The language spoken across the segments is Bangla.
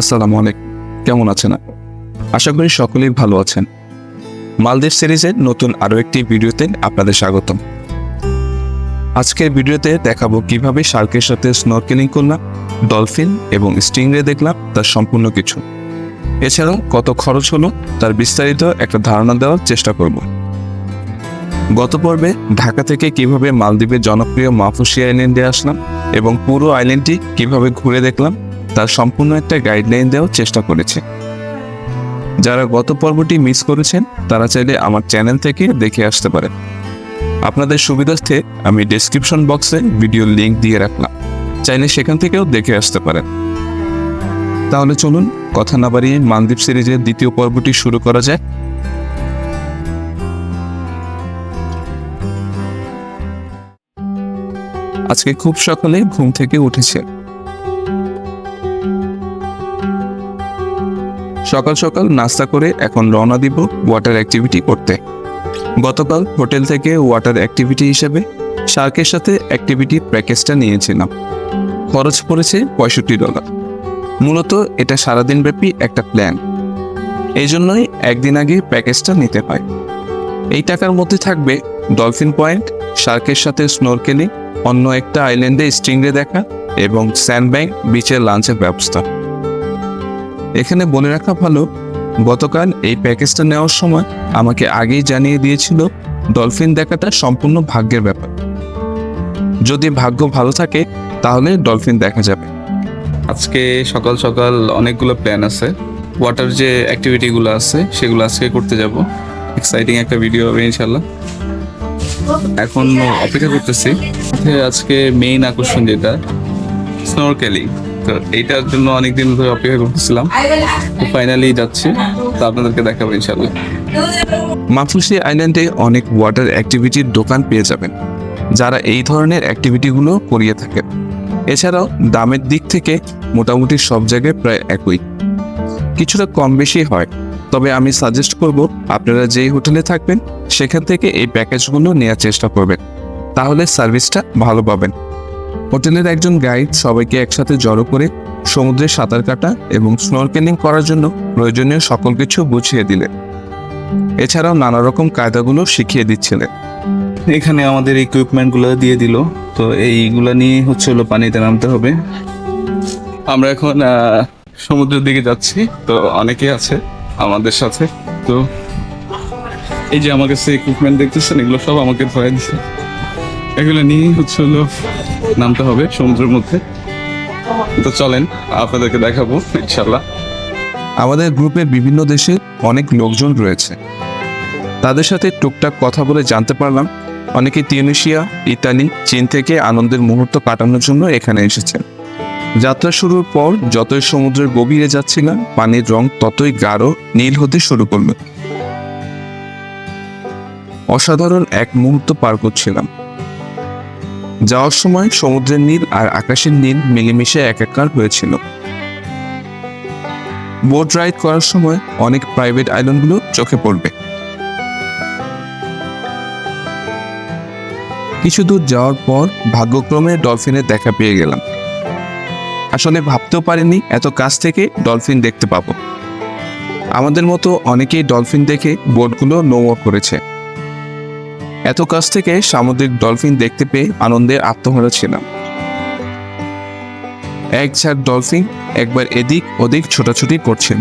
আসসালামু আলাইকুম। কেমন আছেন? আশা করি সকলেই ভালো আছেন। মালদ্বীপ সিরিজের নতুন আরও একটি ভিডিওতে আপনাদের স্বাগতম। আজকের ভিডিওতে দেখাবো কীভাবে শার্কের সাথে স্নর্কেলিং করলাম ডলফিন এবং স্টিংরে দেখলাম, তার সম্পূর্ণ কিছু। এছাড়াও কত খরচ হলো, তার বিস্তারিত একটা ধারণা দেওয়ার চেষ্টা করব। গত পর্বে ঢাকা থেকে কীভাবে মালদ্বীপের জনপ্রিয় মাফুসি আইল্যান্ডে আসলাম এবং পুরো আইল্যান্ডটি কীভাবে ঘুরে দেখলাম তার সম্পূর্ণ একটা গাইডলাইন দেওয়ার চেষ্টা করেছে। যারা গত পর্বটি মিস করেছেন, তারা চাইলে আমার চ্যানেল থেকে দেখে আসতে পারেন। আপনাদের সুবিধার্থে আমি ডেসক্রিপশন বক্সে ভিডিও লিংক দিয়ে রাখলাম। চাইলে সেখান থেকেও দেখে আসতে পারেন। তাহলে চলুন, কথা না বাড়িয়ে মালদ্বীপ সিরিজের দ্বিতীয় পর্বটি শুরু করা যায় আজকে খুব সকালে ঘুম থেকে উঠেছে সকাল সকাল নাস্তা করে এখন রওনা দিব ওয়াটার অ্যাক্টিভিটি করতে। গতকাল হোটেল থেকে ওয়াটার অ্যাক্টিভিটি হিসেবে শার্কের সাথে অ্যাক্টিভিটি প্যাকেজটা নিয়েছিলাম। খরচ পড়েছে পঁয়ষট্টি ডলার মূলত এটা সারাদিন ব্যাপী একটা প্ল্যান এই জন্যই একদিন আগে প্যাকেজটা নিতে হয়। এই টাকার মধ্যে থাকবে ডলফিন পয়েন্ট শার্কের সাথে স্নোরকেলিং অন্য একটা আইল্যান্ডে স্টিংরে দেখা এবং স্যান্ড স্যান্ডব্যাংক বিচের লাঞ্চের ব্যবস্থা। এখানে বলে রাখা ভালো, গতকাল এই প্যাকেজটা নেওয়ার সময় আমাকে আগেই জানিয়ে দিয়েছিল, ডলফিন দেখাটা সম্পূর্ণ ভাগ্যের ব্যাপার। যদি ভাগ্য ভালো থাকে, তাহলে ডলফিন দেখা যাবে। আজকে সকাল সকাল অনেকগুলো প্ল্যান আছে। ওয়াটার যে অ্যাক্টিভিটিগুলো আছে, সেগুলো আজকে করতে যাব। এক্সাইটিং একটা ভিডিও হবে ইনশাল্লাহ এখন অপেক্ষা করতেছি। আজকে মেইন আকর্ষণ যেটা স্নোরকেলিং তো এইটার জন্য অনেকদিন ধরে অপেক্ষা করতেছিলাম। তো ফাইনালি যাচ্ছি। তো আপনাদেরকে দেখাবো ইনশাল্লাহ মাফুসি আইল্যান্ডে অনেক ওয়াটার অ্যাক্টিভিটির দোকান পেয়ে যাবেন। যারা এই ধরনের অ্যাক্টিভিটিগুলো করিয়ে থাকেন। এছাড়াও দামের দিক থেকে মোটামুটি সব জায়গায় প্রায় একই। কিছুটা কম বেশি হয়। তবে আমি সাজেস্ট করব, আপনারা যেই হোটেলে থাকবেন, সেখান থেকে এই প্যাকেজগুলো নেওয়ার চেষ্টা করবেন। তাহলে সার্ভিসটা ভালো পাবেন। হোটেলের একজন গাইড সবাইকে একসাথে জড়ো করে সমুদ্রে সাঁতার কাটা এবং স্নরকেলিং করার জন্য প্রয়োজনীয় সকল কিছু বুঝিয়ে দিলেন এছাড়াও নানা রকম কায়দাগুলো শিখিয়ে দিচ্ছিলেন। এখানে আমাদের ইকুইপমেন্টগুলো দিয়ে দিল। তো এইগুলো নিয়ে হচ্ছে হলো পানিতে নামতে হবে। আমরা এখন সমুদ্রের দিকে যাচ্ছি। তো অনেকে আছে আমাদের সাথে। তো এই যে আমার কাছে ইকুইপমেন্ট দেখতেছেন, এগুলো সব আমাকে ধরে দিচ্ছে এগুলো নিয়ে হচ্ছে হলো নামতে হবে সমুদ্রের মধ্যে। তো চলেন, আপনাদেরকে দেখাবো, ইনশাল্লাহ। আমাদের গ্রুপের বিভিন্ন দেশে অনেক লোকজন রয়েছে। তাদের সাথে টুকটাক কথা বলে জানতে পারলাম। অনেকে তিউনিশিয়া, ইতালি, চীন থেকে আনন্দের মুহূর্ত কাটানোর জন্য এখানে এসেছেন। যাত্রা শুরুর পর যতই সমুদ্রের গভীরে যাচ্ছিলাম পানির রং ততই গাঢ়, নীল হতে শুরু করল। অসাধারণ এক মুহূর্ত পার করছিলাম। যাওয়ার সময় সমুদ্রের নীল আর আকাশের নীল মিলেমিশে একাকার হয়েছিল। বোট রাইড করার সময় অনেক প্রাইভেট আইল্যান্ডগুলো চোখে পড়বে। কিছু দূর যাওয়ার পর ভাগ্যক্রমে ডলফিনের দেখা পেয়ে গেলাম। আসলে ভাবতেও পারিনি এত কাছ থেকে ডলফিন দেখতে পাবো। আমাদের মতো অনেকেই ডলফিন দেখে বোটগুলো নৌও করেছে। এত কাছ থেকে সামুদ্রিক ডলফিন দেখতে পেয়ে আনন্দে আত্মহারা ছিলাম। এক ঝাঁক ডলফিন একবার এদিক ওদিক ছোটাছুটি করছিল।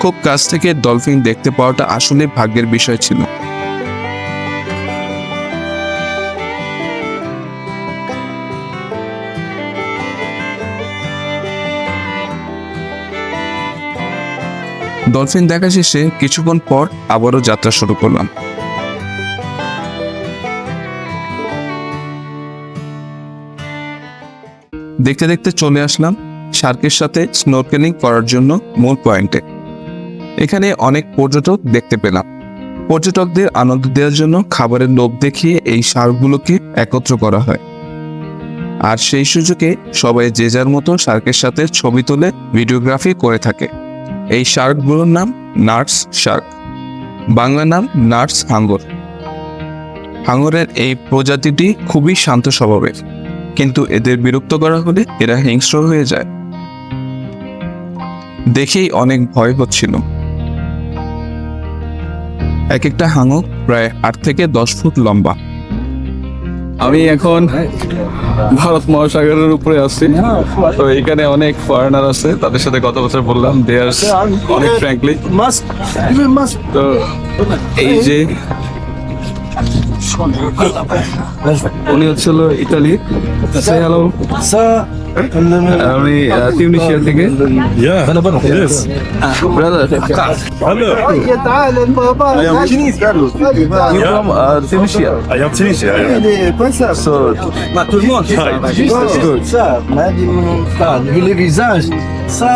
খুব কাছ থেকে ডলফিন দেখতে পাওয়াটা আসলে ভাগ্যের বিষয় ছিল। ডলফিন দেখা শেষে কিছুক্ষণ পর আবারও যাত্রা শুরু করলাম। দেখতে দেখতে চলে আসলাম শার্কের সাথে স্নোরকেলিং করার জন্য মূল পয়েন্টে এখানে অনেক পর্যটক দেখতে পেলাম। পর্যটকদের আনন্দ দেওয়ার জন্য খাবারের লোভ দেখিয়ে এই শার্কগুলোকে একত্র করা হয়। আর সেই সুযোগে সবাই যে যার মতো শার্কের সাথে ছবি তুলে ভিডিওগ্রাফি করে থাকে। এই শার্কগুলোর নাম নার্স শার্ক। বাংলা নাম নার্স হাঙ্গর। হাঙ্গরের এই প্রজাতিটি খুবই শান্ত স্বভাবের। কিন্তু এদের বিরক্ত করা হলে এরা হিংস্র হয়ে যায়। দেখেই অনেক ভয় হচ্ছিল। এক একটা হাঙর প্রায় আট থেকে দশ ফুট লম্বা। আমি এখন ভারত মহাসাগরের উপরে আছি। তো এখানে অনেক ফরেনার আছে, তাদের সাথে গত বছর বললাম। দেয়ার অনেক ফ্র্যাঙ্কলি তো এই যে উনি হচ্ছিল ইতালি। হ্যালো Sir, আমি আহ, টিউনিশিয়া থেকে yeah, yes. Brother Hello. تعال بابا I am Chinese, Carlos. You from Tunisia I am Tunisia. yeah. So Hi. good. Ça, ما هذه من vu les visages. Ça,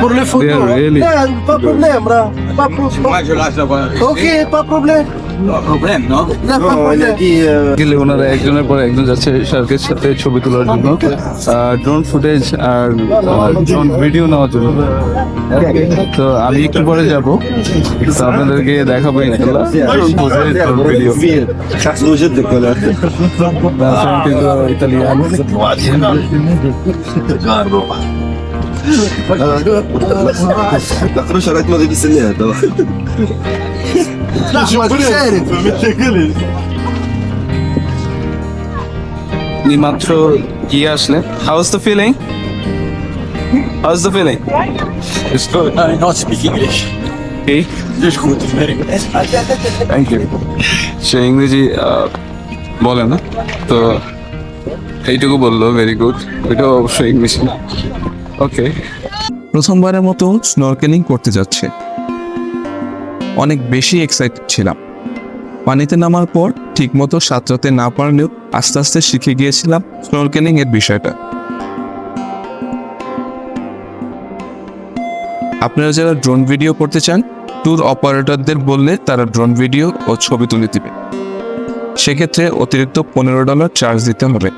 pour les photos. They are really- Non, pas problème, là. Pas problème. Ok, pas problème. Non, pas problème. গেলে ওনারা একজনের পর একজন যাচ্ছে শার্কের সাথে ছবি তোলার জন্য ড্রোন ফুটেজ আর ড্রোন ভিডিও নেওয়ার জন্য তো আমি একটু পরে যাব তো আপনাদেরকে দেখাবো ইনশাল্লাহ drone footage drone video شخص جدك ولا Italian لا شريت ماضي بالسنة هذا أحمد شارف. আপনি মাত্র গিয়ে আসলেন। How's the feeling how's the feeling it's good I not speak English. Okay. Just good, very good. Thank you সে ইংরেজি আহ, বলে না। তো এইটুকু বলল ভেরি গুড এটা অবশ্যই ইংলিশ ওকে প্রথমবারের মতো স্নরকেলিং করতে যাচ্ছে। অনেক বেশি এক্সাইটেড ছিলাম। পানিতে নামার পর ঠিকমতো সাঁতরাতে না পারলেও আস্তে আস্তে শিখে গিয়েছিলাম স্নোরকেলিং এর বিষয়টা। আপনারা যারা ড্রোন ভিডিও করতে চান ট্যুর অপারেটরদের বললে তারা ড্রোন ভিডিও ও ছবি তুলে দিবে। সেক্ষেত্রে অতিরিক্ত পনেরো ডলার চার্জ দিতে হবে।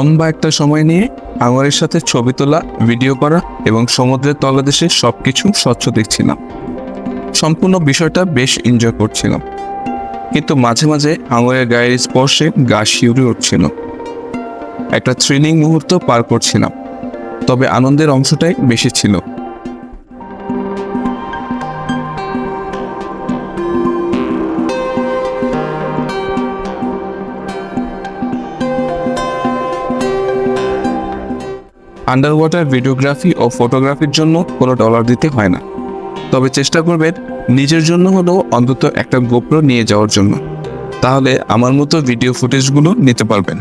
লম্বা একটা সময় নিয়ে আঙুরের সাথে ছবি তোলা, ভিডিও করা এবং সমুদ্রের তলদেশে সবকিছু স্বচ্ছ দেখছিলাম। সম্পূর্ণ বিষয়টা বেশ এনজয় করছিলাম। কিন্তু মাঝে মাঝে আঙুরের গায়ের স্পর্শে গা শিউরে উঠছিল। একটা থ্রিলিং মুহূর্ত পার করছিলাম। তবে আনন্দের অংশটাই বেশি ছিল। আন্ডার ওয়াটার ভিডিওগ্রাফি ও ফটোগ্রাফির জন্য কোনো ডলার দিতে হয় না। তবে চেষ্টা করবেন নিজের জন্য হলেও অন্তত একটা গোপ্রো নিয়ে যাওয়ার জন্য। তাহলে আমার মতো ভিডিও ফুটেজগুলো নিতে পারবেন।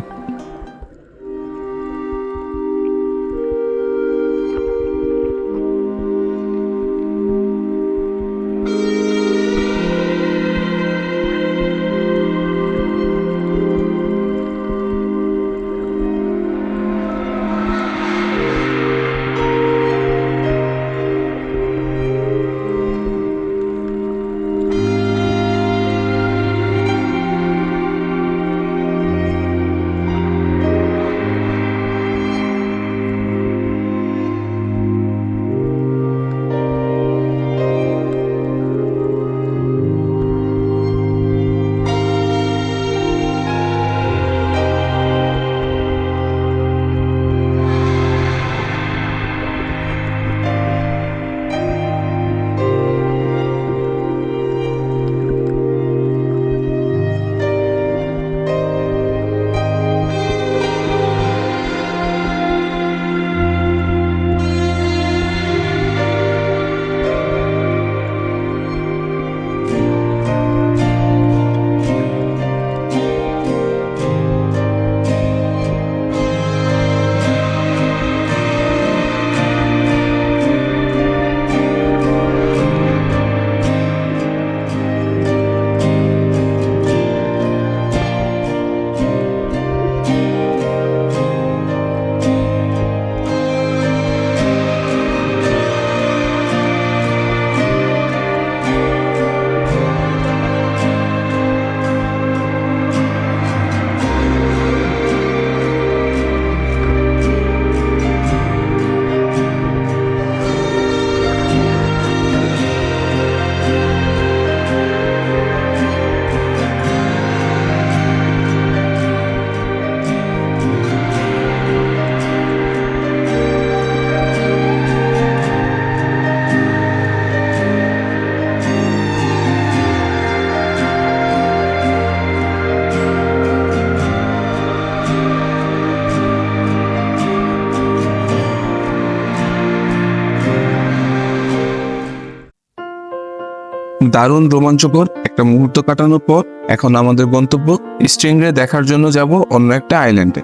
দারুণ রোমাঞ্চকর একটা মুহূর্ত কাটানোর পর এখন আমাদের গন্তব্য স্ট্রিংরে দেখার জন্য যাব অন্য একটা আইল্যান্ডে।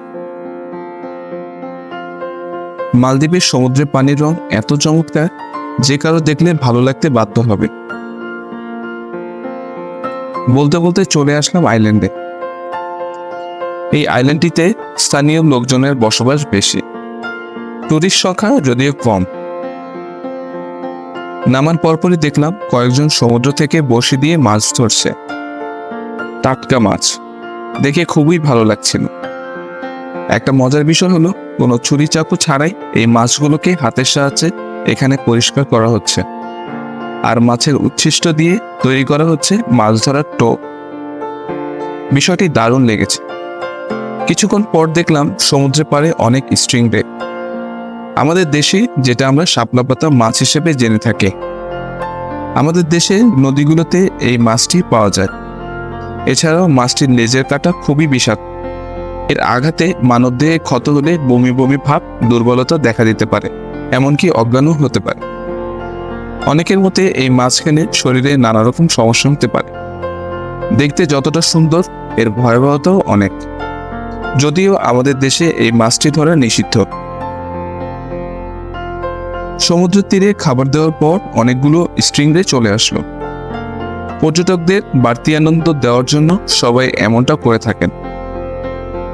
মালদ্বীপের সমুদ্রের পানির রং এত চমৎকার যে কারও দেখলে ভালো লাগতে বাধ্য হবে। বলতে বলতে চলে আসলাম আইল্যান্ডে। এই আইল্যান্ডটিতে স্থানীয় লোকজনের বসবাস বেশি। টুরিস্ট সংখ্যা যদিও কম। নামার পরপরই দেখলাম কয়েকজন সমুদ্র থেকে বসে দিয়ে মাছ ধরছে। টাটকা মাছ। দেখে খুবই ভালো লাগছিল। একটা মজার বিষয় হলো, কোনো ছুরি চাকু ছাড়াই এই মাছগুলোকে হাতের সাহায্যে এখানে পরিষ্কার করা হচ্ছে। আর মাছের উচ্ছিষ্ট দিয়ে তৈরি করা হচ্ছে মাছ ধরার টোপ। বিষয়টি দারুণ লেগেছে। কিছুক্ষণ পর দেখলাম সমুদ্রের পাড়ে অনেক স্ট্রিং রে আমাদের দেশে যেটা আমরা শাপলা পাতা মাছ হিসেবে জেনে থাকি। আমাদের দেশে নদীগুলোতে এই মাছটি পাওয়া যায়। এছাড়াও মাছটির লেজের কাটা খুবই বিষাক্ত। এর আঘাতে মানবদেহে ক্ষত হলে বমি বমি ভাব, দুর্বলতা দেখা দিতে পারে, এমনকি অজ্ঞানও হতে পারে। অনেকের মতে এই মাছ খেলে শরীরে নানা রকম সমস্যা হতে পারে। দেখতে যতটা সুন্দর, এর ভয়াবহতাও অনেক। যদিও আমাদের দেশে এই মাছটি ধরা নিষিদ্ধ। সমুদ্র তীরে খাবার দেওয়ার পর অনেকগুলো স্ট্রিংরে চলে আসলো। পর্যটকদের বাড়তি আনন্দ দেওয়ার জন্য সবাই এমনটা করে থাকেন।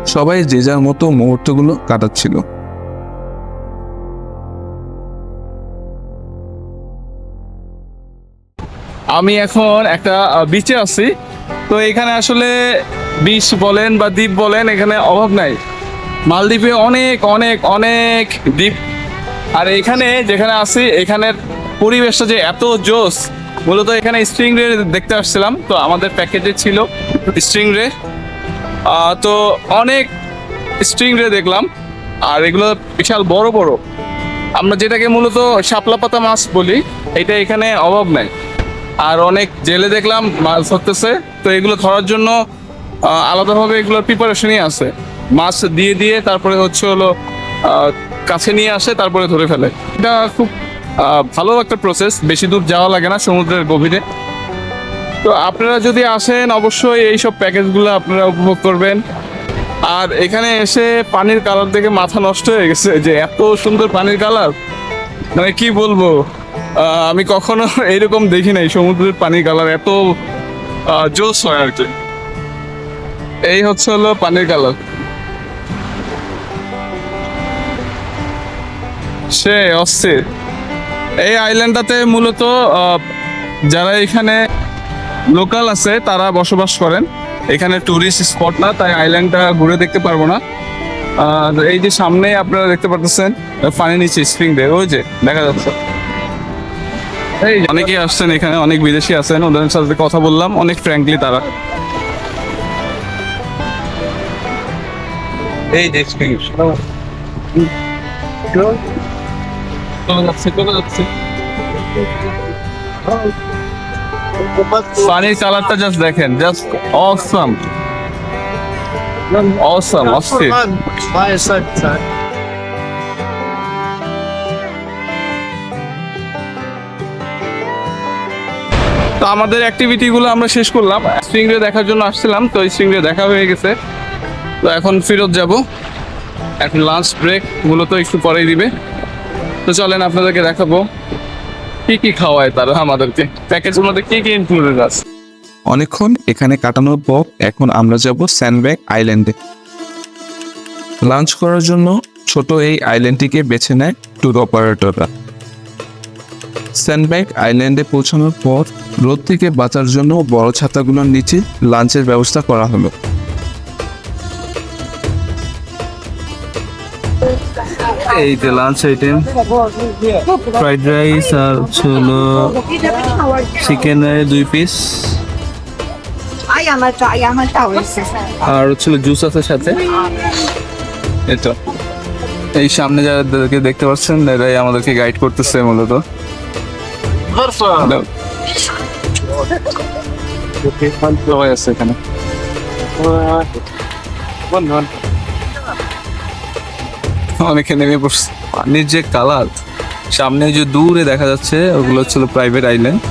সবাই যে যার মতো মুহূর্তগুলো কাটাচ্ছিল। আমি এখন একটা বিচে আছি। তো এখানে আসলে বিচ বলেন বা দ্বীপ বলেন এখানে অভাব নাই। মালদ্বীপে অনেক অনেক অনেক দ্বীপ আর এখানে যেখানে আছি, এখানের পরিবেশটা যে এত জোস, মূলত এখানে স্ট্রিং রে দেখতে আসছিলাম। তো আমাদের প্যাকেজে ছিল স্ট্রিং রে তো অনেক স্ট্রিং রে দেখলাম, আর এগুলো বিশাল বড় বড়। আমরা যেটাকে মূলত শাপলা পাতা মাছ বলি, এটা এখানে অভাব নাই। আর অনেক জেলে দেখলাম, মাছ ধরতেছে। তো এগুলো ধরার জন্য আলাদাভাবে এগুলোর প্রিপারেশনই আছে। মাছ দিয়ে দিয়ে, তারপরে হচ্ছে হলো কাছে নিয়ে আসে, তারপরে ধরে ফেলে। এটা খুব ভালো একটা প্রসেস বেশি দূর যাওয়া লাগে না সমুদ্রের গভীরে। তো আপনারা যদি আসেন, অবশ্যই এইসব প্যাকেজগুলো আপনারা উপভোগ করবেন। আর এখানে এসে পানির কালার দেখে মাথা নষ্ট হয়ে গেছে যে এত সুন্দর পানির কালার। মানে কি বলব? আমি কখনো এরকম দেখি নাই সমুদ্রের পানির কালার, এত জোস হয় আর কি। এই হচ্ছে হলো পানির কালার। সে অস্থির। এই আইল্যান্ডটাতে মূলত যারা এখানে লোকাল আছে তারা বসবাস করেন। এখানে টুরিস্ট স্পট না তাই আইল্যান্ডটা ঘুরে দেখতে পারব না। আর এই যে সামনে আপনারা দেখতে পারতেছেন পানি নিচে স্প্রিং ডে ওই যে দেখা যাচ্ছে। এই অনেকেই আসছেন এখানে অনেক বিদেশি আছেন ওদের সাথে কথা বললাম অনেক ফ্র্যাঙ্কলি তারা। এই যে স্প্রিং চলে যাচ্ছে চলে যাচ্ছে। পানির কালারটা জাস্ট দেখেন জাস্ট অস্থির। তো আমাদের অ্যাক্টিভিটি গুলো আমরা শেষ করলাম। স্প্রিং রে দেখার জন্য আসছিলাম, তো স্প্রিং রে দেখা হয়ে গেছে। তো এখন ফেরত যাব। এখন লাঞ্চ ব্রেক মূলত একটু পরেই দিবে। তো চলেন আপনাদেরকে দেখাবো কি কি খাওয়ায় তারা আমাদেরকে। প্যাকেজের মধ্যে কি কি ইনক্লুডেড আছে? অনেকক্ষণ এখানে কাটানোর পর এখন আমরা যাব স্যান্ডব্যাগ আইল্যান্ডে। লাঞ্চ করার জন্য ছোট এই আইল্যান্ডটিকে বেছে নেয় ট্যুর অপারেটররা স্যান্ডব্যাগ আইল্যান্ডে পৌঁছানোর পর রোদ থেকে বাঁচার জন্য বড় ছাতাগুলোর নিচে লাঞ্চের ব্যবস্থা করা হলো। এই যে লাঞ্চ আইটেম ফ্রাইড রাইস আর হচ্ছে হলো চিকেনের দুই পিস. আর হচ্ছে জুস আছে সাথে। এটা এই সামনে যাদেরকে দেখতে পাচ্ছেন এরাই আমাদেরকে গাইড করতেছে মূলত। আছে এখানে। অনেকে নেমে পড়ছে। পানির যে কালার সামনে যে দূরে দেখা যাচ্ছে ওগুলো হচ্ছিল প্রাইভেট আইল্যান্ড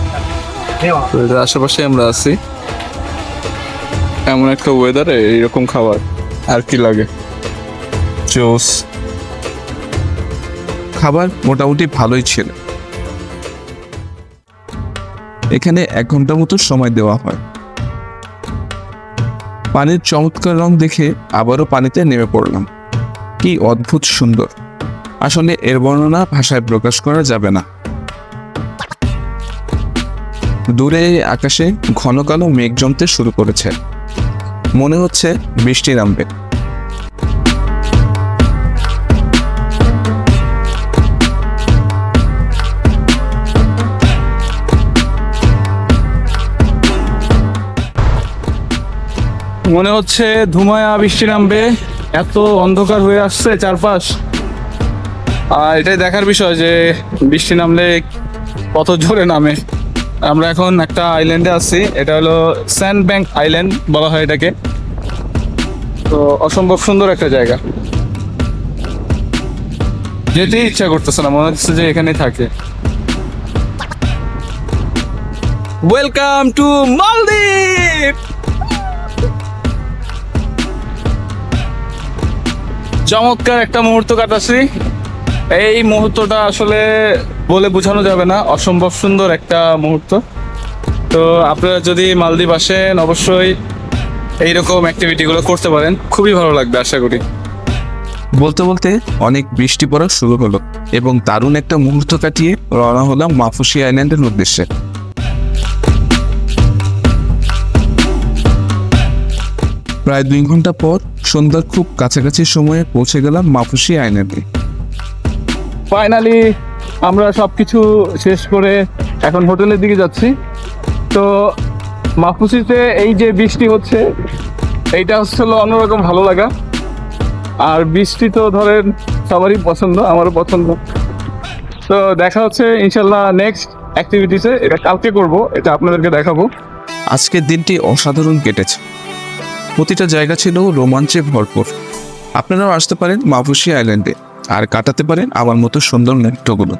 আশেপাশে আমরা আছি। এমন একটা ওয়েদারে এইরকম খাবার আর কি লাগে? জোস। খাবার মোটামুটি ভালোই ছিল। এখানে এক ঘণ্টা মতো সময় দেওয়া হয়। পানির চমৎকার রং দেখে আবারও পানিতে নেমে পড়লাম। কি অদ্ভুত সুন্দর। আসলে এর বর্ণনা ভাষায় প্রকাশ করা যাবে না। দূরে আকাশে ঘন কালো মেঘ জমতে শুরু করেছে। মনে হচ্ছে বৃষ্টি নামবে। মনে হচ্ছে ধুমায়া বৃষ্টি নামবে। এত অন্ধকার হয়ে আসছে চারপাশ। আর এটাই দেখার বিষয় যে বৃষ্টি নামলে কত জোরে নামে। আমরা এখন একটা আইল্যান্ডে আছি, এটা হলো স্যান্ড ব্যাংক আইল্যান্ড বলা হয় এটাকে। তো অসম্ভব সুন্দর একটা জায়গা। যেতেই ইচ্ছা করতেছে না, মনে হচ্ছে যে এখানেই থাকে। ওয়েলকাম টু মালদ্বীপ চমৎকার একটা মুহূর্ত কাটাচ্ছি। এই মুহূর্তটা আসলে বলে বোঝানো যাবে না, অসম্ভব সুন্দর একটা মুহূর্ত। তো আপনারা যদি মালদ্বীপ আসেন, অবশ্যই এইরকম অ্যাক্টিভিটিগুলো করতে পারেন। খুবই ভালো লাগবে, আশা করি। বলতে বলতে অনেক বৃষ্টি পড়া শুরু হলো এবং দারুণ একটা মুহূর্ত কাটিয়ে রওনা হলাম মাফুসি আইল্যান্ডের উদ্দেশ্যে। প্রায় দুই ঘণ্টা পর সন্ধ্যার খুব কাছাকাছি সময়ে পৌঁছে গেলাম মাফুসি আইল্যান্ডে ফাইনালি আমরা সব কিছু শেষ করে এখন হোটেলের দিকে যাচ্ছি। তো মাহফুসিতে এই যে বৃষ্টি হচ্ছে এইটা হচ্ছে অন্যরকম ভালো লাগা। আর বৃষ্টি তো ধরেন সবারই পছন্দ আমারও পছন্দ। তো দেখা হচ্ছে ইনশাল্লাহ নেক্সট অ্যাক্টিভিটিসে এটা কালকে করব এটা আপনাদেরকে দেখাবো। আজকের দিনটি অসাধারণ কেটেছে। প্রতিটা জায়গা ছিল রোমাঞ্চে ভরপুর। আপনারাও আসতে পারেন মাফুসি আইল্যান্ডে আর কাটাতে পারেন আমার মতো সুন্দর মুহূর্তগুলো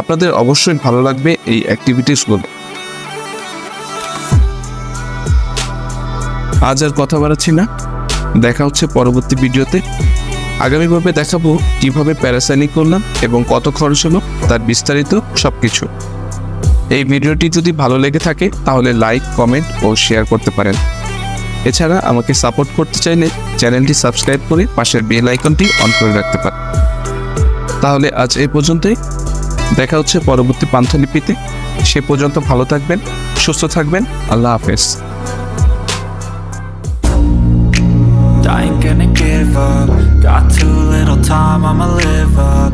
আপনাদের অবশ্যই ভালো লাগবে এই অ্যাক্টিভিটিসগুলো আজ আর কথা বাড়াচ্ছি না। দেখা হচ্ছে পরবর্তী ভিডিওতে। আগামী পর্বে দেখাবো কীভাবে প্যারাসাইনিক করলাম এবং কত খরচ হলো, তার বিস্তারিত সব কিছু এই ভিডিওটি যদি ভালো লেগে থাকে, তাহলে লাইক কমেন্ট ও শেয়ার করতে পারেন। এছাড়া আমাকে সাপোর্ট করতে চাইলে চ্যানেলটি সাবস্ক্রাইব করে পাশের বেল আইকনটি অন করে রাখতে পারেন। তাহলে আজ এই পর্যন্তই। দেখা হচ্ছে পরবর্তী পান্থলিপিতে। সে পর্যন্ত ভালো থাকবেন সুস্থ থাকবেন। আল্লাহ হাফেজ। I ain't gonna give up. Got too little time, I'ma live up.